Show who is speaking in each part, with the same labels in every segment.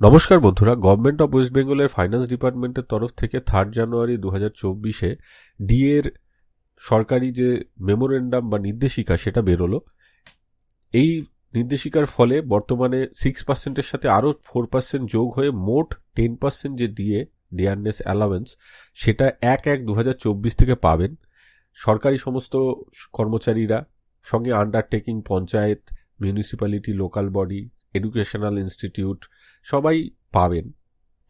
Speaker 1: নমস্কার বন্ধুরা government of West বেঙ্গলের ফাইন্যান্স ডিপার্টমেন্টের তরফ থেকে থার্ড জানুয়ারি দু হাজার চব্বিশে ডিএর সরকারি যে মেমোরেন্ডাম বা নির্দেশিকা, সেটা বেরোলো। এই নির্দেশিকার ফলে বর্তমানে সিক্স পার্সেন্টের সাথে আরও ফোর পার্সেন্ট যোগ হয়ে মোট টেন পার্সেন্ট যে ডিএ ডিয়ারনেস অ্যালাওয়েন্স সেটা এক এক দু থেকে পাবেন। সরকারি সমস্ত কর্মচারীরা সঙ্গে undertaking panchayat municipality local body educational institute সবাই পাবেন।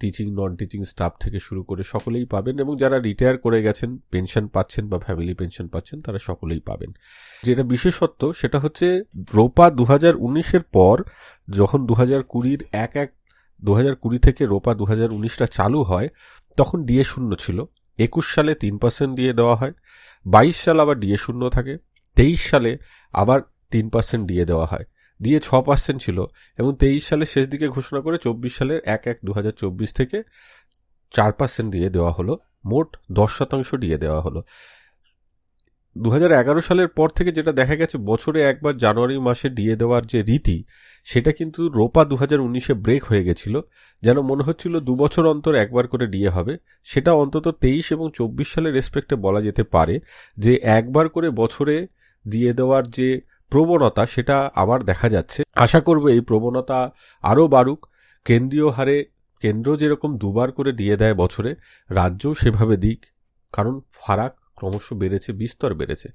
Speaker 1: টিচিং নন টিচিং স্টাফ থেকে শুরু করে সকলেই পাবেন এবং যারা রিটায়ার করে গেছেন পেনশন পাচ্ছেন বা ফ্যামিলি পেনশন পাচ্ছেন, তারা সকলেই পাবেন। যেটা বিশেষত্ব, সেটা হচ্ছে রোপা দু হাজার উনিশের পর যখন দু হাজার কুড়ির এক এক দু হাজার কুড়ি থেকে রোপা দু হাজার উনিশটা চালু হয়, তখন ডিএ শূন্য ছিল। একুশ সালে তিন পার্সেন্ট দিয়ে দেওয়া হয়, বাইশ সাল আবার ডিএ শূন্য থাকে, তেইশ সালে আবার তিন পার্সেন্ট দিয়ে দেওয়া হয়। দিয়ে ছ পার্সেন্ট ছিল এবং তেইশ সালের শেষ দিকে ঘোষণা করে চব্বিশ সালের এক এক দু থেকে চার পার্সেন্ট দিয়ে দেওয়া হলো, মোট দশ শতাংশ দিয়ে দেওয়া হলো। দু হাজার এগারো সালের পর থেকে যেটা দেখা গেছে, বছরে একবার জানুয়ারি মাসে দিয়ে দেওয়ার যে রীতি, সেটা কিন্তু রোপা দু হাজার ব্রেক হয়ে গেছিল, যেন মনে হচ্ছিল দু বছর অন্তর একবার করে ডিএ হবে। সেটা অন্তত তেইশ এবং চব্বিশ সালের রেসপেক্টে বলা যেতে পারে যে একবার করে বছরে দিয়ে দেওয়ার যে প্রবণতা সেটা আবার দেখা যাচ্ছে। আশা করব এই প্রবণতা আরও বাড়ুক। কেন্দ্রীয় হারে কেন্দ্র যেরকম দুবার করে দিয়ে দেয় বছরে, রাজ্যও সেভাবে দিক। কারণ ফারাক ক্রমশ বেড়েছে, বিস্তর বেড়েছে।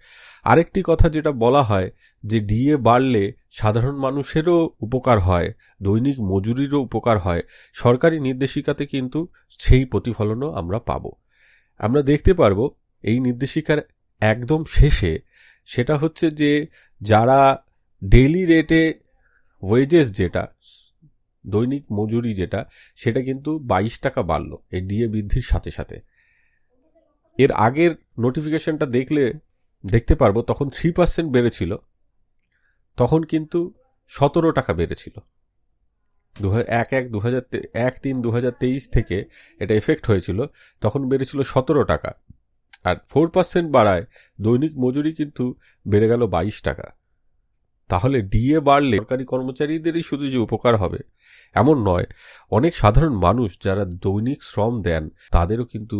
Speaker 1: আরেকটি কথা যেটা বলা হয় যে, ডিএ বাড়লে সাধারণ মানুষেরও উপকার হয়, দৈনিক মজুরিরও উপকার হয়। সরকারি নির্দেশিকাতে কিন্তু সেই প্রতিফলনও আমরা পাব। আমরা দেখতে পারব এই নির্দেশিকার একদম শেষে সেটা হচ্ছে যে যারা ডেইলি রেটে ওয়েজেস যেটা, দৈনিক মজুরি যেটা, সেটা কিন্তু বাইশ টাকা বাড়লো, এই ডিএ বৃদ্ধির সাথে সাথে। এর আগের নোটিফিকেশনটা দেখলে, দেখতে পারব, তখন থ্রি পার্সেন্ট বেড়েছিল, তখন কিন্তু সতেরো টাকা বেড়েছিল। দু এক এক দু হাজার এক, তিন দু হাজার তেইশ থেকে এটা এফেক্ট হয়েছিল, তখন বেড়েছিল সতেরো টাকা। আর ফোর পার্সেন্ট বাড়ায় দৈনিক মজুরি কিন্তু বেড়ে গেল বাইশ টাকা। তাহলে ডিএ বাড়লে সরকারি কর্মচারীদেরই শুধু যে উপকার হবে, এমন নয়, অনেক সাধারণ মানুষ যারা দৈনিক শ্রম দেন, তাদেরও কিন্তু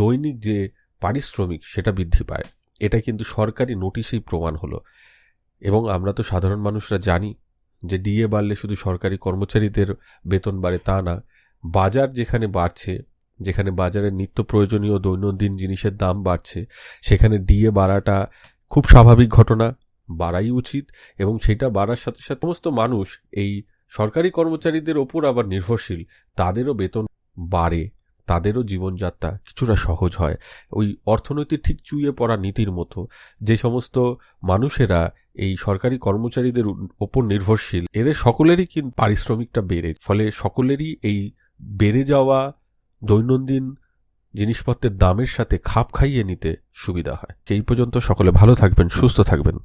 Speaker 1: দৈনিক যে পারিশ্রমিক সেটা বৃদ্ধি পায়। এটা কিন্তু সরকারি নোটিশেই প্রমাণ হলো। এবং আমরা তো সাধারণ মানুষরা জানি যে ডিএ বাড়লে শুধু সরকারি কর্মচারীদের বেতন বাড়ে তা না, বাজার যেখানে বাড়ছে যেখানে বাজারের নিত্য প্রয়োজনীয় দৈনন্দিন জিনিসের দাম বাড়ছে, সেখানে ডিএ বাড়াটা খুব স্বাভাবিক ঘটনা, বাড়াই উচিত এবং সেটা বাড়ার সাথে সাথে সমস্ত মানুষ এই সরকারি কর্মচারীদের ওপর আবার নির্ভরশীল। তাদেরও বেতন বাড়ে, তাদেরও জীবনযাত্রা কিছুটা সহজ হয়। ওই অর্থনৈতিক ঠিক চুইয়ে পড়া নীতির মতো। যে সমস্ত মানুষেরা এই সরকারি কর্মচারীদের ওপর নির্ভরশীল, এদের সকলেরই কিন্তু পারিশ্রমিকটা বেড়ে, ফলে সকলেরই এই বেড়ে যাওয়া দৈনন্দিন জিনিসপত্রের দামের সাথে খাপ খাইয়ে নিতে সুবিধা হয়। এই পর্যন্ত সকলে ভালো থাকবেন, সুস্থ থাকবেন।